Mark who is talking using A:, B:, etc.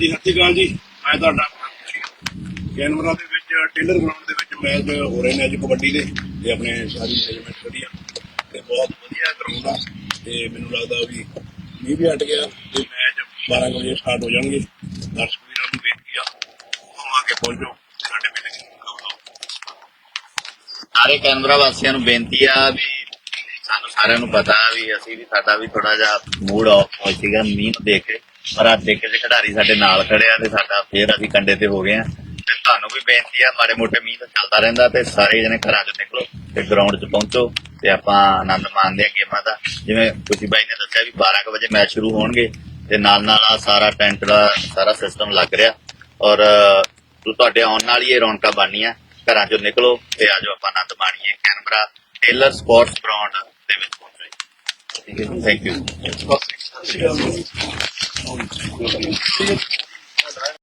A: ਹਾਂਜੀ ਸਤਿ ਸ਼੍ਰੀ ਅਕਾਲ ਜੀ। ਮੈਂ ਤੁਹਾਡਾ ਕੈਨਵਰਾ ਦੇ ਵਿੱਚ, ਟੇਲਰ ਗਰਾਊਂਡ ਦੇ ਵਿੱਚ ਮੈਚ ਹੋ ਰਹੇ ਨੇ ਅੱਜ ਕਬੱਡੀ ਦੇ। ਤੇ ਆਪਣੇ ਸਾਰੀ ਮੈਨੇਜਮੈਂਟ ਵਧੀਆ। ਤੇ ਬਹੁਤ ਵਧੀਆ ਗਰਾਊਂਡ ਆ। ਤੇ ਮੈਨੂੰ ਲੱਗਦਾ ਵੀ ਮੀਂਹ ਵੀ ਹਟ ਗਿਆ ਤੇ ਮੈਚ 12 ਵਜੇ ਸਟਾਰਟ ਹੋ ਜਾਣਗੇ। ਦਰਸ਼ਕ ਵੀਰਾਂ ਨੂੰ ਬੇਨਤੀ ਆ ਆ ਕੇ ਪਹੁੰਚੋ। ਸਾਡੇ ਮੇਲੇ
B: ਸਾਰੇ ਕੈਨਬਰਾ ਵਾਸੀਆਂ ਨੂੰ ਬੇਨਤੀ ਆ ਵੀ ਸਾਨੂੰ ਸਾਰਿਆਂ ਨੂੰ ਪਤਾ ਵੀ ਅਸੀਂ ਵੀ ਸਾਡਾ ਵੀ ਥੋੜਾ ਜਿਹਾ ਮੂਡ ਆਫ ਹੋ ਸੀਗਾ। ਮੀਂਹ ਨੂੰ ਦੇਖ ਕੇ। ਪਰ ਅੱਜ ਦੇਖੇ ਤੇ ਖਿਡਾਰੀ ਸਾਡੇ ਨਾਲ ਖੜਿਆ ਤੇ ਸਾਡਾ ਫੇਰ ਅਸੀਂ ਕੰਡੇ ਤੇ ਹੋ ਗਏ ਆ। ਤੇ ਤੁਹਾਨੂੰ ਵੀ ਬੇਨਤੀ ਆ, ਮਾੜੇ ਮੋਟੇ ਮੀਂਹ ਤਾਂ ਚੱਲਦਾ ਰਹਿੰਦਾ ਤੇ ਸਾਰੇ ਜਣੇ ਘਰਾਂ 'ਚ ਨਿਕਲੋ ਤੇ ਗਰਾਊਂਡ 'ਚ ਪਹੁੰਚੋ ਤੇ ਆਪਾਂ ਆਨੰਦ ਮਾਣਦੇ ਆ ਗੇਮਾਂ ਦਾ। ਜਿਵੇਂ ਖੁਸ਼ੀ ਬਾਈ ਨੇ ਦੱਸਿਆ ਵੀ 12 ਵਜੇ ਮੈਚ ਸ਼ੁਰੂ ਹੋਣਗੇ ਤੇ ਨਾਲ ਨਾਲ ਆ ਸਾਰਾ ਟੈਂਟ ਦਾ ਸਾਰਾ ਸਿਸਟਮ ਲੱਗ ਰਿਹਾ। ਔਰ ਤੁਹਾਡੇ ਆਉਣ ਨਾਲ ਹੀ ਇਹ ਰੌਣਕਾਂ ਬਣਨੀਆਂ, ਘਰਾਂ 'ਚੋਂ ਨਿਕਲੋ ਤੇ ਆਜੋ ਆਪਾਂ ਆਨੰਦ ਮਾਣੀਏ। ਕੈਨਬਰਾ ਟੇਲਰ ਸਪੋਰਟਸ ਗਰਾਊਂਡ ਦੇ ਵਿੱਚ ਪਹੁੰਚੋ ਥੈਂਕ ਯੂ
A: Obrigado.